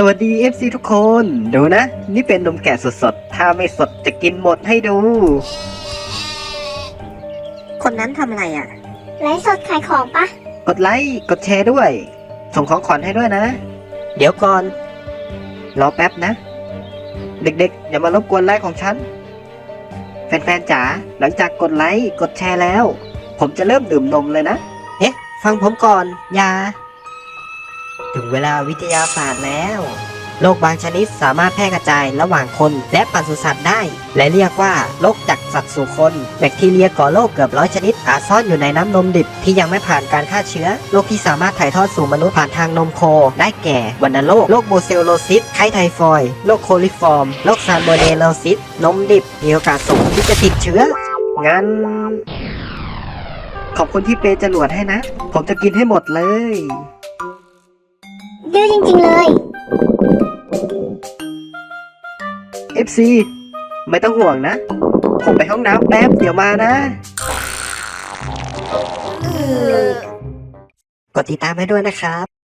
สวัสดี FC ทุกคน ดูนะ นี่เป็นนมแกะสดๆ ถ้าไม่สดจะกินหมดให้ดู คนนั้นทำอะไรอะ ไลฟ์สดขายของปะ กดไลค์ กดแชร์ด้วย ส่งของขวัญให้ด้วยนะ เดี๋ยวก่อน รอแป๊บนะ เด็กๆ อย่ามารบกวนไลค์ของฉัน แฟนๆจ๋าหลังจากกดไลค์ กดแชร์แล้ว ผมจะเริ่มดื่มนมเลยนะ เอ๊ะ ฟังผมก่อน อยา ถึงเวลาวิทยาศาสตร์แล้วโรคบางชนิดสามารถแพร่กระจายระหว่างคนและปศุสัตว์ได้ และเรียกว่าโรคจากสัตว์สู่คน แบคทีเรียก่อโรคเกือบร้อยชนิดอาจซ่อนอยู่ในน้ำนมดิบที่ยังไม่ผ่านการฆ่าเชื้อโรคที่สามารถถ่ายทอดสู่มนุษย์ผ่านทางนมโค ได้แก่วัณโรคโรคโบเซลโลซิสไข้ไทฟอยโรคโคลิฟอร์มโรคซาลโมเนโลซิสนมดิบมีโอกาสสูงที่จะติดเชื้องั้น ขอบคุณที่เปย์จรวดให้นะ ผมจะกินให้หมดเลย ดื้อจริง ๆ เลย FC ไม่ต้องห่วงนะ ผมไปห้องน้ำแป๊บเดี๋ยวมานะ กดติดตามให้ด้วยนะครับ